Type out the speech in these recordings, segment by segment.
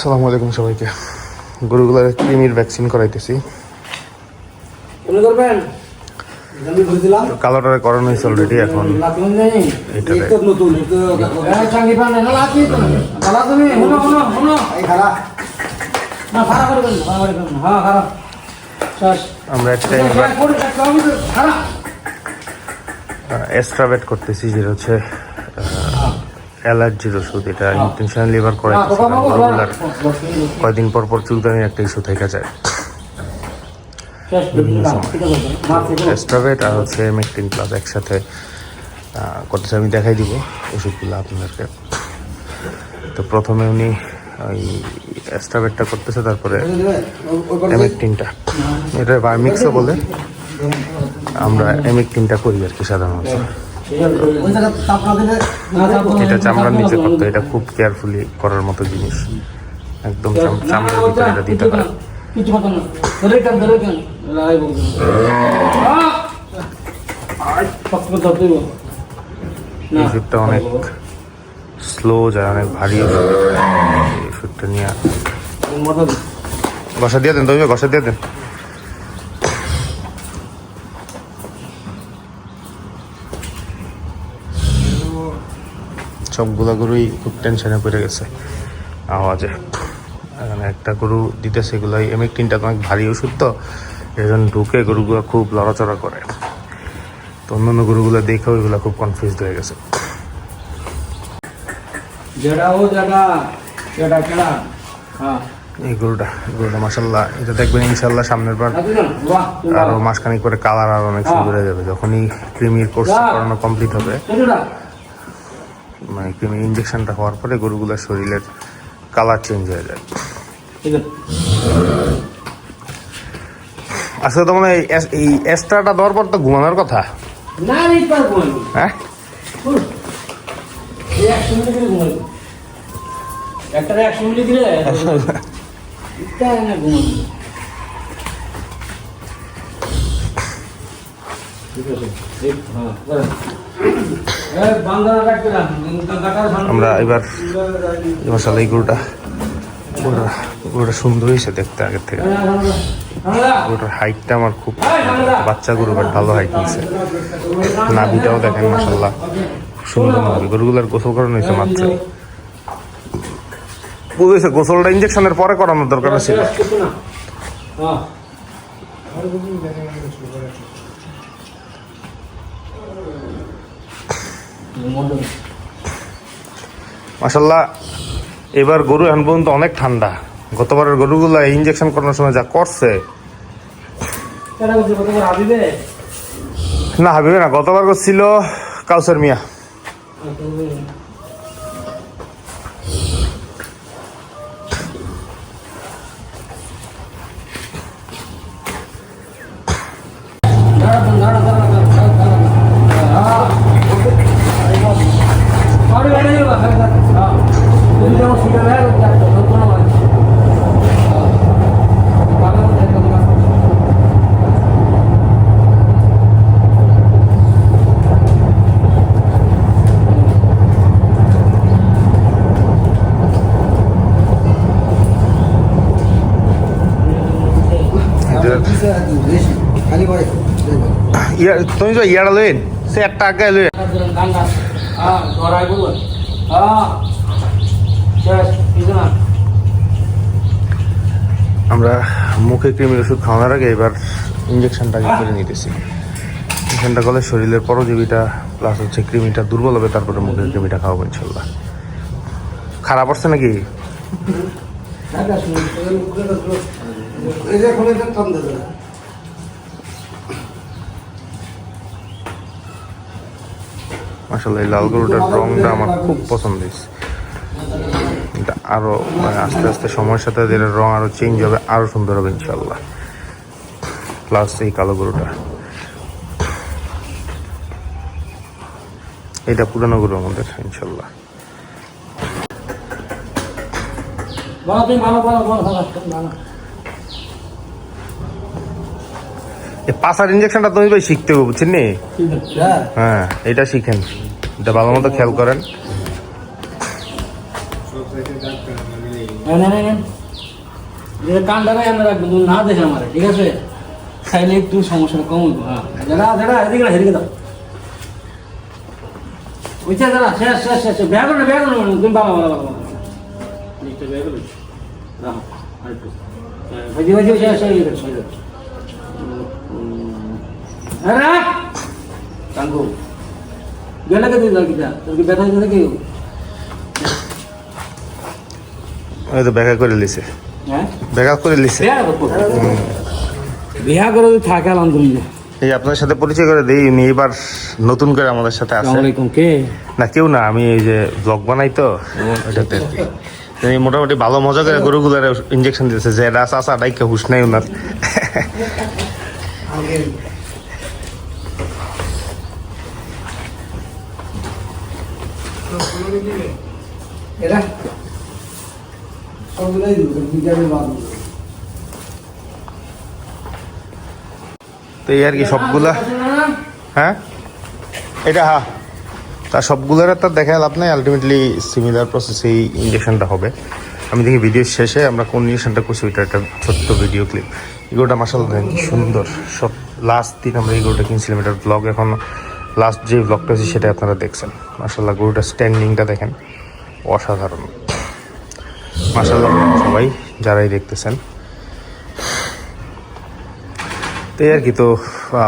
আসসালামু আলাইকুম সবাইকে। গরুগুলার কৃমির ভ্যাকসিন করাইতেছি। করবেন আমি বলছিলাম কালোটারে করানো হয়েছে অলরেডি এখন। হ্যাঁ আমরা একটা এক্সট্রাভেট করতেছি যেটা হচ্ছে অ্যালার্জির ওষুধ এটা ইন্টেনশনাল লিভার করাইতেছি কয়দিন পর পর চুলকানির একটা ইস্যু থেকে যায়। এক্সট্রাভেট আর হচ্ছে মেকটিন প্লাস একসাথে করতেছে। আমি দেখাই দিব ওষুধগুলো আপনাদেরকে। তো প্রথমে উনি ওই এক্সট্রাভেটটা করতেছে তারপরে এমেকটিনটা এটা বার্মিক্সও বলে। আমরা এমেকটিনটা করি আর কি সাধারণত। এটা চামড়ার নিচে করতে এটা খুব কেয়ারফুলি করার মতো জিনিস। একদম চাম- চামড়ার ভিতরে এটা দিতে হয়। কিছু কথা না। ধরে কেন ধরে কেন? লড়াই বলতে আয় পক্ষ ধরতে না। এই ওষুধটা অনেক স্লো যায় অনেক ভারী ওষুধ এই ওষুধটা নিয়ে দিয়ে দেন তুমি ঘষা দিয়ে দেন। সবগুলা গরুই খুব টেনশনে পড়ে গেছে। আওয়াজে। এখানে একটা গরু দিতেছে এগুলাই এমেকটিনটা তো অনেক ভারী ওষুধ তো জন্য ঢুকে গরুগুলো খুব লড়াচড়া করে। তো অন্যান্য গরুগুলো দেখে ওইগুলো খুব কনফিউজ হয়ে গেছে। হ্যাঁ। এই গরুটা গরুটা মাসাল্লাহ এটা দেখবেন ইনশাল্লাহ সামনের বার। রাখি আরও মাসখানিক পরে কালার আর অনেক সুন্দর হয়ে যাবে। যখনই ক্রিমির কোর্স করানো কমপ্লিট হবে। মানে ক্রিমির ইঞ্জেকশনটা হওয়ার পরে গরুগুলোর শরীরের কালার চেঞ্জ হয়ে যায়। আসলে তো মানে এই এক্সট্রাটা দেওয়ার পর তো ঘুমানোর কথা? হ্যাঁ? ঠিক আছে আমরা এবার মশালা এই গরুটা গরুটা গরুটা সুন্দর হয়েছে দেখতে আগের থেকে। গরুটার হাইটটা আমার খুব বাচ্চা গরু বাট ভালো হাইট নিচ্ছে নাভিটাও দেখেন মাসাল্লাহ সুন্দর নাভি। গরুগুলার গোসল করানো হয়েছে মাত্র। বুঝেছে গোসলটা ইঞ্জেকশনের পরে করানোর দরকার ছিল। মাসাল্লাহ এবার গরু এখন পর্যন্ত অনেক ঠান্ডা গতবারের গরুগুলা ইঞ্জেকশন করানোর সময় যা করছে না, হাবিবে? না, গতবার করছিল কাউসার মিয়া তুমি তো ইয়াটা লইন, সে একটা আগে লইন। আমরা মুখে কৃমির ওষুধ খাওয়ানোর আগে এবার ইঞ্জেকশনটা করে নিতেছি। ইঞ্জেকশনটা করলে শরীরের পরজীবীটা প্লাস হচ্ছে ক্রিমিটা দুর্বল হবে, তারপরে মুখের কৃমিটা খাওয়াবো ইনশাল্লাহ। খারাপ আসছে নাকি? এই যে দেবে আসলে এই লাল গরুটার রংটা আমার খুব পছন্দ হয়েছে। এটা আরও মানে আস্তে আস্তে সময়ের সাথে এর রং আরও চেঞ্জ হবে আরও সুন্দর হবে ইনশাল্লাহ প্লাস এই কালো গরুটা। এটা পুরানো গরু আমাদের ইনশাল্লাহ ভালো ভালো ভালো ভালো। পাশার ইঞ্জেকশনটা তুমি ভাই শিখতে হবে বুঝছেন নি? হ্যাঁ হ্যাঁ এটা শিখেন। এটা ভালো মতো খেয়াল করেন। না দেখে আমার ঠিক আছে? খাইলে একটু সমস্যাটা কম হইব হ্যাঁ। দাদা দাদা এদিকে দাও বুঝছে দাদা শেষ শেষ শেষ ব্যাগ না ব্যাগ না তুমি বাবা বাবা বাবা ব্যাগ ভাজি ভাজি শেষ শেষ কাঙ্গু গেলে কে দিন কিটা? তোর কি ব্যথা হইছে কি ওই তো ব্যাকা করে লিছে। হ্যাঁ? ব্যাকআপ করে লিছে। বিয়া করে থাকে আলহামদুলিল্লাহ। এই আপনার সাথে পরিচয় করে দিই উনি এবার নতুন করে আমাদের সাথে আছে। কে? না কেউ না আমি এই যে ব্লগ বানাই তো ওটাতে আর মোটামুটি ভালো মজা করে গরুগুলার ইঞ্জেকশন দিতেছে যে রাস আসা ডাইকে হুশ নাই ওনার। বাদ তো এই আর কি সবগুলা? হ্যাঁ? এটা হ্যাঁ তা সবগুলোর তো দেখা লাভ নাই আলটিমেটলি সিমিলার প্রসেসেই ইঞ্জেকশনটা হবে। আমি দেখি ভিডিও শেষে আমরা কোন ইঞ্জেকশনটা করছি, ওইটা একটা ছোট্ট ভিডিও ক্লিপ এগুলোটা মাসাল দেখেন সুন্দর। সব লাস্ট দিন আমরা এগুলোটা কিনছিলাম, এটার ব্লগ এখন লাস্ট যে ব্লগটা আছে সেটা আপনারা দেখছেন। মাসাল্লাহ গরুটার স্ট্যান্ডিংটা দেখেন, অসাধারণ। মাসাল্লাহ সবাই যারাই দেখতেছেন। তো এই আর কি, তো,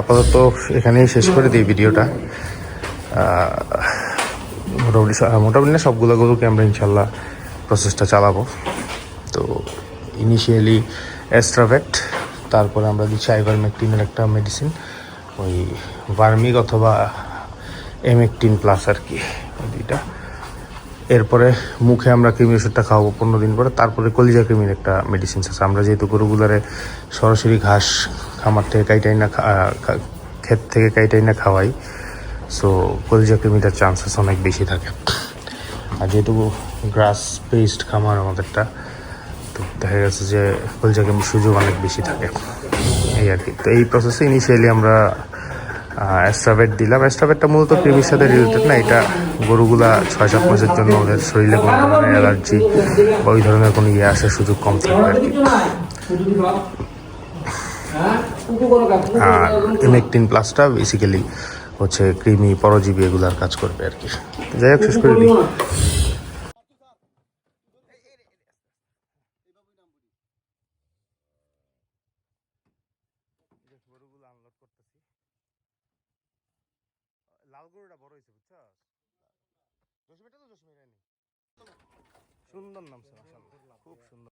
আপাতত এখানেই শেষ করে দিই ভিডিওটা মোটামুটি মোটামুটি না, সবগুলো গরুকে আমরা ইনশাল্লাহ প্রসেসটা চালাবো। তো ইনিশিয়ালি অ্যাস্ট্রাভেট তারপরে আমরা দিচ্ছি আইভারমেকটিনের একটা মেডিসিন ওই ভার্মিক অথবা এমেকটিন প্লাস আর কি দুইটা। এরপরে মুখে আমরা কৃমি ওষুধটা খাওয়াবো পনেরো দিন পরে, তারপরে কলিজা কৃমির একটা মেডিসিন আছে। আমরা যেহেতু গরুগুলারে সরাসরি ঘাস, খামার থেকে কাইটাই না ক্ষেত থেকে কাইটাই না খাওয়াই সো কলিজা কৃমিটার চান্সেস অনেক বেশি থাকে। আর যেহেতু গ্রাস পেস্ট খামার আমাদেরটা তো দেখা গেছে যে কলিজা কৃমির সুযোগ অনেক বেশি থাকে। এই আর কি। তো এই প্রসেসে ইনিশিয়ালি আমরা অ্যাস্ট্রাভেট দিলাম। অ্যাস্ট্রাভেটটা মূলত কৃমির সাথে রিলেটেড না, এটা গরুগুলা ছয় সাত মাসের জন্য ওদের শরীরে কোনো ধরনের অ্যালার্জি বা ওই ধরনের কোনো ইয়ে আসার সুযোগ কম থাকবে আর কি। আর ইমেকটিন প্লাসটা বেসিক্যালি হচ্ছে কৃমি, পরজীবী এগুলার কাজ করবে আর কি। যাই হোক, শেষ করে দিই। লাল গরুটা বড় হয়েছে বুঝছ জসিম এটা তো জসিম সুন্দর নাম খুব সুন্দর।